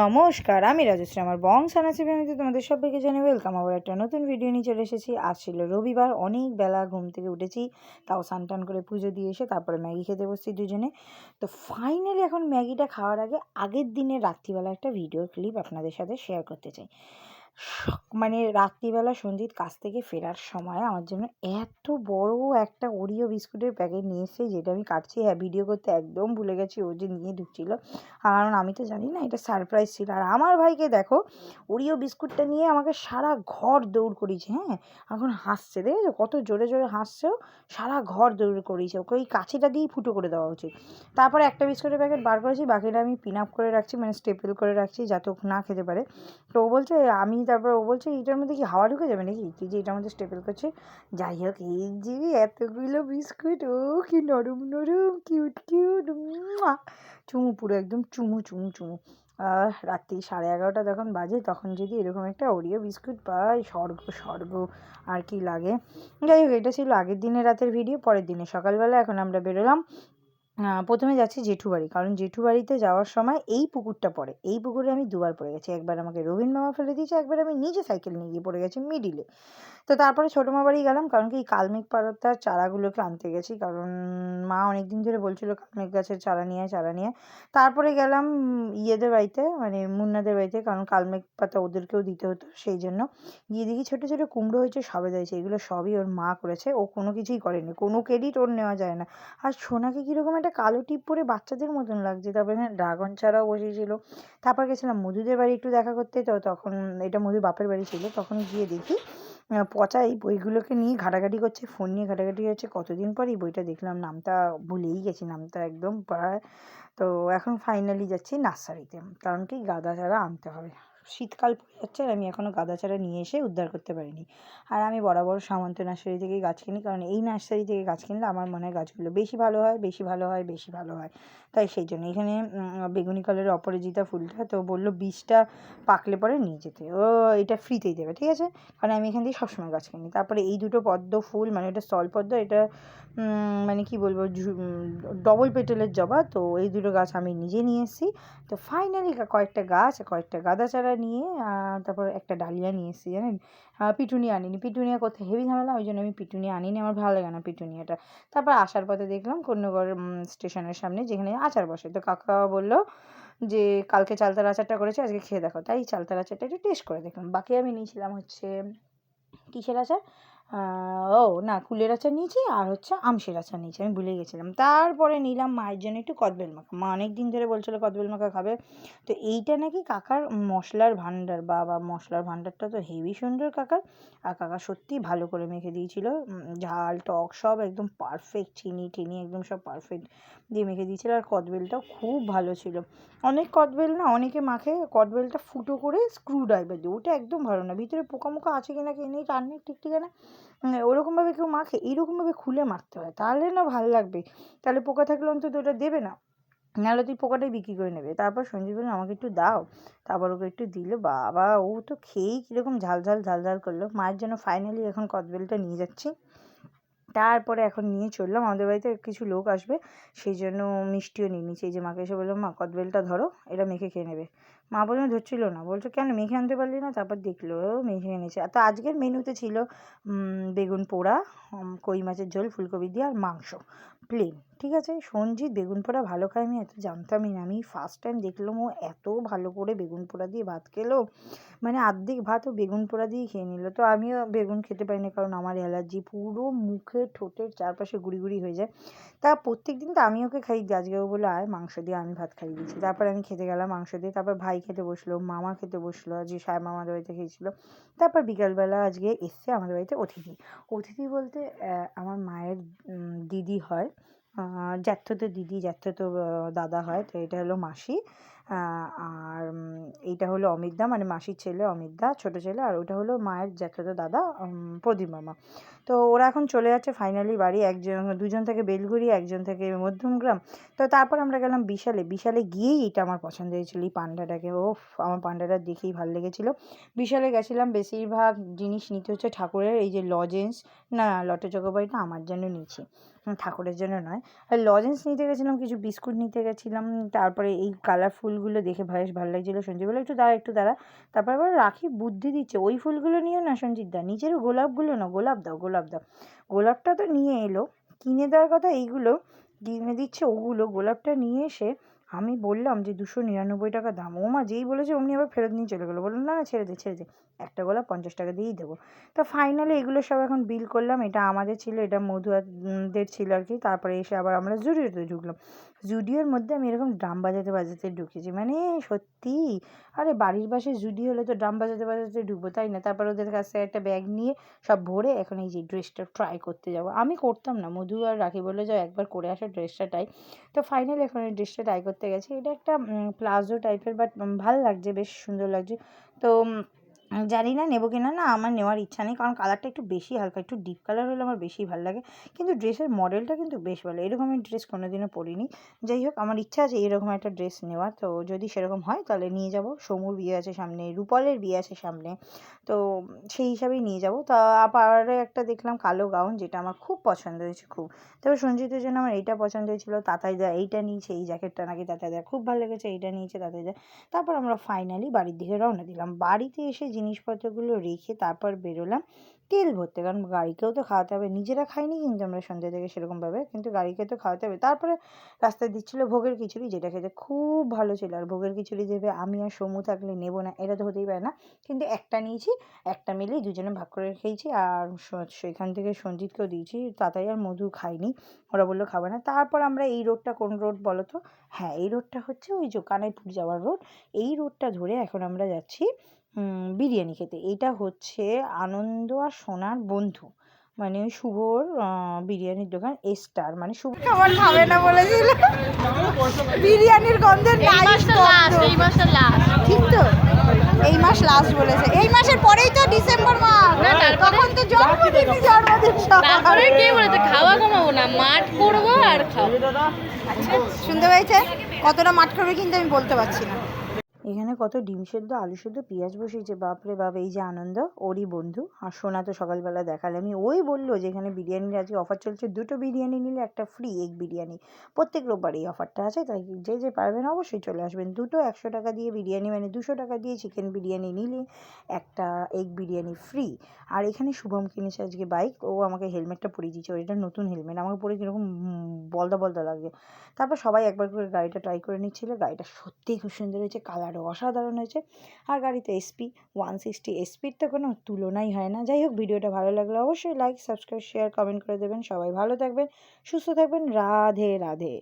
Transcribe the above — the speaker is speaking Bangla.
নমস্কার, আমি রাজশ্রী। আমার বং সানাসি ফ্যামিলিতে তোমাদের সবাইকে জানি ওয়েলকাম। আবার একটা নতুন ভিডিও নিয়ে চলে এসেছি। আজ ছিল রবিবার, অনেক বেলা ঘুম থেকে উঠেছি, তাও সানটান করে পুজো দিয়ে এসে তারপরে ম্যাগি খেতে বসছি দুজনে। তো ফাইনালি এখন ম্যাগিটা খাওয়ার আগে আগের দিনের রাত্রিবেলা একটা ভিডিও ক্লিপ আপনাদের সাথে শেয়ার করতে চাই। মানে রাত্রিবেলা সঞ্জিত কাছ থেকে ফেরার সময় আমার জন্য এত বড় একটা ওরিও বিস্কুটের প্যাকেট নিয়ে এসে যেটা আমি কাটছি হ্যাঁ ভিডিও করতে একদম ভুলে গেছি, ও যে নিয়ে ঢুকছিল। কারণ আমি তো জানি না, এটা সারপ্রাইজ ছিল। আর আমার ভাইকে দেখো ওরিও বিস্কুটটা নিয়ে আমাকে সারা ঘর দৌড় করিয়েছে হ্যাঁ? এখন হাসছে, দেখেছ? কত জোরে জোরে হাসছেও সারা ঘর দৌড় করিয়েছে, ওকে ওই কাছিটা দিয়েই ফুটো করে দেওয়া উচিত। তারপরে একটা বিস্কুটের প্যাকেট বার করেছি, বাকিটা আমি পিন আপ করে রাখছি মানে স্টেপল করে রাখছি, যাতে না খেতে পারে। তো ও বলছে, আমি তারপর ও বলছে, এইটার মধ্যে কি হাওয়া ঢুকে যাবে নাকি? তুই যে এটার মধ্যে স্টেপল করছে যাই হোক, এই যে এতগুলো বিস্কুট, ও কি নরম নরম কিউট কিউট চুমু, পুরো একদম চুমু চুমু চুমু। রাত্রি সাড়ে এগারোটা যখন বাজে, তখন যদি এরকম একটা ওরিও বিস্কুট পাই, স্বর্গ স্বর্গ, আর কি লাগে। যাই হোক, এটা ছিল আগের দিনের রাতের ভিডিও পরের দিনে সকালবেলা, এখন আমরা বেরোলাম। প্রথমে যাচ্ছি জেঠু বাড়ি। কারণ জেঠু বাড়িতে যাওয়ার সময় এই পুকুরটা পড়ে। এই পুকুরে আমি দুবার পড়ে গেছি। একবার আমাকে রবীন মামা ফেলে দিয়েছে, একবার আমি নিজে সাইকেল নিয়ে গিয়ে পড়ে গেছি মিডিলে। তো তারপরে ছোটো মা বাড়ি গেলাম, কারণ কি কালমেঘ পাতার চারাগুলোকে আনতে গেছি। কারণ মা অনেক দিন ধরে বলছিল কালমেঘ গাছের চারা নিয়ে চারা নিয়ে তারপরে গেলাম ইয়েদের বাড়িতে মানে মুন্নাদের বাড়িতে, কারণ কালমেঘ পাতা ওদেরকেও দিতে হতো সেই জন্য। গিয়ে দেখি ছোটো ছোটো কুমড়ো হয়েছে, সবে দিয়েছে এগুলো সবই ওর মা করেছে। ও কোনো কিছুই করেনি। কোনো ক্রেডিট ওর নেওয়া যায় না। আর সোনাকে কীরকম একটা কালো টিপ পরে বাচ্চাদের মতন লাগছে। তারপরে এখানে ড্রাগন ছাড়াও বসেছিল। তারপর গেছিলাম মধুদের বাড়ি একটু দেখা করতে। তো তখন, এটা মধুর বাপের বাড়ি ছিল। তখন গিয়ে দেখি পচা এই বইগুলোকে নিয়ে ঘাটাঘাটি করছে ফোন নিয়ে ঘাটাঘাটি হচ্ছে। কতদিন পর এই বইটা দেখলাম? নামটা ভুলেই গেছি, নামটা একদম প্রায়। তো এখন ফাইনালি যাচ্ছি নার্সারিতে, কারণ কি গাঁদা চারা আনতে হবে। শীতকাল পড়ে যাচ্ছে আর আমি এখনও গাঁদা চারা নিয়ে এসে উদ্ধার করতে পারিনি। আর আমি বরাবর সামন্ত নার্সারি থেকেই গাছ কিনি, কারণ এই নার্সারি থেকে গাছ কিনলে আমার মনে হয় গাছগুলো বেশি ভালো হয়, বেশি ভালো হয়, বেশি ভালো হয়। তাই সেই জন্য এখানে বেগুনি কালারের অপরাজিতা ফুলটা, তো বলল বীজটা পাকলে পরে নিয়ে যেতে। ও, এটা ফ্রিতেই দেবে, ঠিক আছে? কারণ আমি এখান থেকে সবসময় গাছ কিনি তারপরে এই দুটো পদ্ম ফুল মানে এটা স্থল পদ্ম, এটা মানে কি বলব ডবল পেটেলের জবা, তো এই দুটো গাছ আমি নিজে নিয়ে এসেছি। তো ফাইনালি কয়েকটা গাছ, কয়েকটা গাঁদা চারা নিয়ে তারপর একটা ডালিয়া নিয়ে এসেছি, জানেন? পিটুনিয়া আনিনি। পিটুনিয়া করতে হেভি ঝামেলা, ওই জন্য আমি পিটুনিয়া আনিনি। আমার ভালো লাগে না পিটুনিয়াটা। তারপর আসার পথে দেখলাম কন্যগড় স্টেশনের সামনে, যেখানে আচার বসে। তো কাকা বলল যে, কালকে চালতার আচারটা করেছে, আজকে খেয়ে দেখো। তাই চালতার আচারটা একটু টেস্ট করে দেখলাম। বাকি আমি নিয়েছিলাম হচ্ছে কিসের আচার ও, না, কুলের আচার নিয়েছি আর হচ্ছে আমসের আচার নিয়েছি, আমি ভুলে গেছিলাম। তারপরে নিলাম মায়ের জন্য একটু কদবেল মাখা। মা অনেক দিন ধরে বলছিলো কদবেল মাখা খাবে। তো এইটা নাকি কাকার মশলার ভাণ্ডার, বাবা, মশলার ভাণ্ডারটা তো হেভি সুন্দর কাকার। আর কাকা সত্যিই ভালো করে মেখে দিয়েছিল। ঝাল, টক সব একদম পারফেক্ট চিনি টিনি একদম সব পারফেক্ট দিয়ে মেখে দিয়েছিল। আর কদবেলটাও খুব ভালো ছিল। অনেক কদবেল না, অনেকে মাখে কদবেলটা ফুটো করে স্ক্রু ড্রাইভার দিয়ে। ওটা একদম ভালো না। ভিতরে পোকামোকা আছে কিনা কে নেই তার নেই, ঠিক ঠিকানা ওরকমভাবে কেউ মাখে এইরকমভাবে খুলে মাখতে হয়। তাহলে না ভালো লাগবে। তাহলে পোকা থাকলে অন্তত ওটা দেবে না। নাহলে তুই পোকাটাই বিক্রি করে নেবে। তারপর সঞ্জীব বলল, আমাকে একটু দাও। তারপর ওকে একটু দিল। বাবা, ও তো খেয়েই কীরকম ঝাল ঝাল ঝাল ঝাল করল। মায়ের জন্য ফাইনালি এখন কদবেলটা নিয়ে যাচ্ছি। তারপরে এখন নিয়ে চললাম। আমাদের বাড়িতে কিছু লোক আসবে, সেই জন্য মিষ্টিও নিয়ে নিচ্ছি। এই যে মাকে এসে বললাম, মা, কদবেলটা ধরো, এটা মেখে খেয়ে নেবে। মা প্রথমে ধরছিল না। বলছো, কেন? মেখে আনতে পারলি না? তারপর দেখল মেখে এনেছে। তো আজকের মেনুতে ছিল বেগুন পোড়া কই মাছের ঝোল, ফুলকপি দিয়ে আর মাংস। প্লেন ঠিক আছে? সঞ্জিত বেগুন পোড়া ভালো খায়, আমি এত জানতামই না। আমি ফার্স্ট টাইম দেখলাম ও এত ভালো করে বেগুন পোড়া দিয়ে ভাত খেলো। মানে আর্ধেক ভাত ও বেগুন পোড়া দিয়ে খেয়ে নিল। তো আমিও বেগুন খেতে পারি না কারণ আমার অ্যালার্জি পুরো মুখে, ঠোঁটের চারপাশে গুড়ি গুড়ি হয়ে যায়। তা প্রত্যেক দিন তো আমি ওকে খাই আজকেও বলে আয় মাংস দিয়ে আমি ভাত খাইয়ে দিয়েছি তারপর আমি খেতে গেলাম মাংস দিয়ে। তারপর ভাই খেতে বসল, মামা খেতে বসল যে সাহেব মামাদের বাড়িতে খেয়েছিলো। তারপর বিকালবেলা আজকে এসছে আমাদের বাড়িতে অতিথি। অতিথি বলতে আমার মায়ের দিদি হয়। জ্যাঠতো দিদি জ্যাঠতো দাদা হয়, তো এটা হলো মাসি। আর এইটা হলো অমিতদা মানে মাসির ছেলে অমিতদা, ছোটো ছেলে, আর ওটা হলো মায়ের জ্যাঠাতো দাদা প্রদীপ মামা। তো ওরা এখন চলে যাচ্ছে ফাইনালি বাড়ি, একজন, দুজন থেকে বেলগুড়ি, একজন থেকে মধ্যমগ্রাম। তো তারপর আমরা গেলাম বিশালে। বিশালে গিয়েই এটা আমার পছন্দ হয়েছিল, এই পান্ডাটাকে। ও আমার পান্ডাটা দেখেই ভালো লেগেছিলো। বিশালে গেছিলাম, বেশিরভাগ জিনিস নিতে হচ্ছে ঠাকুরের, এই যে লজেন্স না, লটে চকোবাইটা আমার জন্য নিয়েছি। ঠাকুরের জন্য নয়। আর লজেন্স নিতে গেছিলাম, কিছু বিস্কুট নিতে গেছিলাম, তারপরে এই কালারফুলগুলো দেখে বেশ ভালো লাগছিল। সঞ্জীববেলা একটু দাঁড়া একটু দাঁড়া। তারপর আবার রাখি বুদ্ধি দিচ্ছে, ওই ফুলগুলো নিও না সঞ্জিত দা নিজেরও গোলাপগুলো না, গোলাপ দাও গোলাপ দাও। গোলাপটা তো নিয়ে এলো, কিনে দেওয়ার কথা এইগুলো, কিনে দিচ্ছে ওগুলো, গোলাপটা নিয়ে এসে আমি বললাম যে দুশো নিরানব্বই টাকা দাম। ও মা যেই বলেছে অমনি আবার ফেরত নিয়ে চলে গেলো। বললাম, না না, ছেড়ে দে ছেড়ে দে। একটা গোলাপ পঞ্চাশ টাকা দিয়েই দেবো। তো ফাইনালি এগুলো সব এখন বিল করলাম। এটা আমাদের ছিল, এটা মধুয়াদের ছিল আর কি। তারপরে এসে আবার আমরা জুডিওতে ঢুকলাম। জুডিওর মধ্যে আমি এরকম ড্রাম বাজাতে বাজাতে ঢুকেছি। মানে সত্যি? আরে বাড়ির পাশে জুডিও হলে তো ড্রাম বাজাতে বাজাতে ঢুকবো, তাই না? তারপর ওদের কাছ থেকে একটা ব্যাগ নিয়ে সব ভরে এখন এই যে ড্রেসটা ট্রাই করতে যাব। আমি করতাম না। মধু আর রাখি বলে যাও একবার করে আসো ড্রেসটা ট্রাই তো ফাইনালি এখন এই ড্রেসটা ট্রাই করতে গেছি। এটা একটা প্লাজো টাইপের বাট ভালো লাগছে বেশ সুন্দর লাগছে। তো জানি না, নেব কিনা না না আমার নেওয়ার ইচ্ছা নেই, কারণ কালারটা একটু বেশি হালকা, একটু ডিপ কালার হলে আমার বেশি ভালো লাগে। কিন্তু ড্রেসের মডেলটা কিন্তু বেশ ভালো, এরকম আমি ড্রেস কোনোদিনও পরিনি। যাই হোক, আমার ইচ্ছা আছে এরকম একটা ড্রেস নেওয়ার, তো যদি সেরকম হয় তাহলে নিয়ে যাব, সমুর বিয়ে আছে সামনে, রূপলের বিয়ে আছে সামনে, তো সেই হিসাবেই নিয়ে যাব। তা আবার একটা দেখলাম কালো গাউন যেটা আমার খুব পছন্দ হয়েছে, খুব। তবে সঞ্জিতের জন্য আমার এইটা পছন্দ হয়েছিল, তাতাইদা এইটা নিয়েছে, এই জ্যাকেটটা নাকি তাতাইদা খুব ভালো লেগেছে, এইটা নিয়েছে, তাতাইদা। তারপর আমরা ফাইনালি বাড়ির দিকে রওনা দিলাম। বাড়িতে এসে জিনিসপত্রগুলো রেখে তারপর বেরোলাম। তেল ভরতে, কারণ গাড়িকেও তো খাওয়াতে হবে। নিজেরা খাইনি, কিন্তু আমরা সন্ধ্যা থেকে সেরকমভাবে, কিন্তু গাড়িকে তো খাওয়াতে হবে। তারপরে রাস্তায় দিচ্ছিল ভোগের খিচুড়ি, যেটা খেতে খুব ভালো ছিল। আর ভোগের খিচুড়ি দেবে আমি আর সমু থাকলে নেব না, এটা তো হতেই পারে না। কিন্তু একটা নিয়েছি, একটা মিলেই দুজনে ভাগ করে খেয়েছি। আর সেখান থেকে সঞ্জিতকেও দিয়েছি, তাতাই আর মধু খাইনি, ওরা বলল খাবে না। তারপর আমরা এই রোডটা কোন রোড বলো তো? হ্যাঁ এই রোডটা হচ্ছে ওই যে কানাইপুর যাওয়ার রোড। এই রোডটা ধরে এখন আমরা যাচ্ছি বিরিয়ানি খেতে। এইটা হচ্ছে আনন্দ আর সোনার বন্ধু। মানে ওই শুভর আহ, বিরিয়ানির দোকান স্টার মানে শুভ খাবার খাবে না বলেছিল। বিরিয়ানির গন্ধে এই মাসটা লাস্ট এই মাসটা লাস্ট ঠিক তো? এই মাস লাস্ট বলেছে। এই মাসের পরেই তো ডিসেম্বর মাস না, তখন তো জন্মদিন জন্মদিন তারপরে কে বলেছে খাওয়া কমাবো না মাঠ করব আর খাব। আচ্ছা শুনতে পেয়েছে? কতটা মাঠ করবে কিন্তু আমি বলতে পারছি না। এখানে কত ডিম সেদ্ধ, আলু সেদ্ধ, পেঁয়াজ বসিয়েছে, বাপরে বাপ, এই যে আনন্দ, ওরই বন্ধু। আর সোনা তো সকালবেলা দেখালে। আমি ওই বলল যে, এখানে বিরিয়ানির আজকে অফার চলছে, দুটো বিরিয়ানি নিলে একটা ফ্রি এগ বিরিয়ানি। প্রত্যেক রোববার এই অফারটা আছে, তাই যে যে পারবেন অবশ্যই চলে আসবেন। দুটো একশো টাকা দিয়ে বিরিয়ানি মানে দুশো টাকা দিয়ে চিকেন বিরিয়ানি নিলে একটা এগ বিরিয়ানি ফ্রি আর এখানে শুভম কিনেছে আজকে বাইক ও আমাকে হেলমেটটা পরিয়ে দিয়েছে এটা নতুন হেলমেট আমাকে পরে কীরকম বলদা বলদা লাগে তারপর সবাই একবার করে গাড়িটা ট্রাই করে নিচ্ছিল, গাড়িটা সত্যিই খুব সুন্দর হয়েছে কালারও অসাধারণ হয়েছে। আর গাড়িতে এসপি ওয়ান সিক্সটি এসপির তো কোনো তুলনাই হয় না। যাই হোক, ভিডিওটা ভালো লাগলে অবশ্যই লাইক সাবস্ক্রাইব শেয়ার কমেন্ট করে দেবেন। সবাই ভালো থাকবেন, সুস্থ থাকবেন। রাধে রাধে।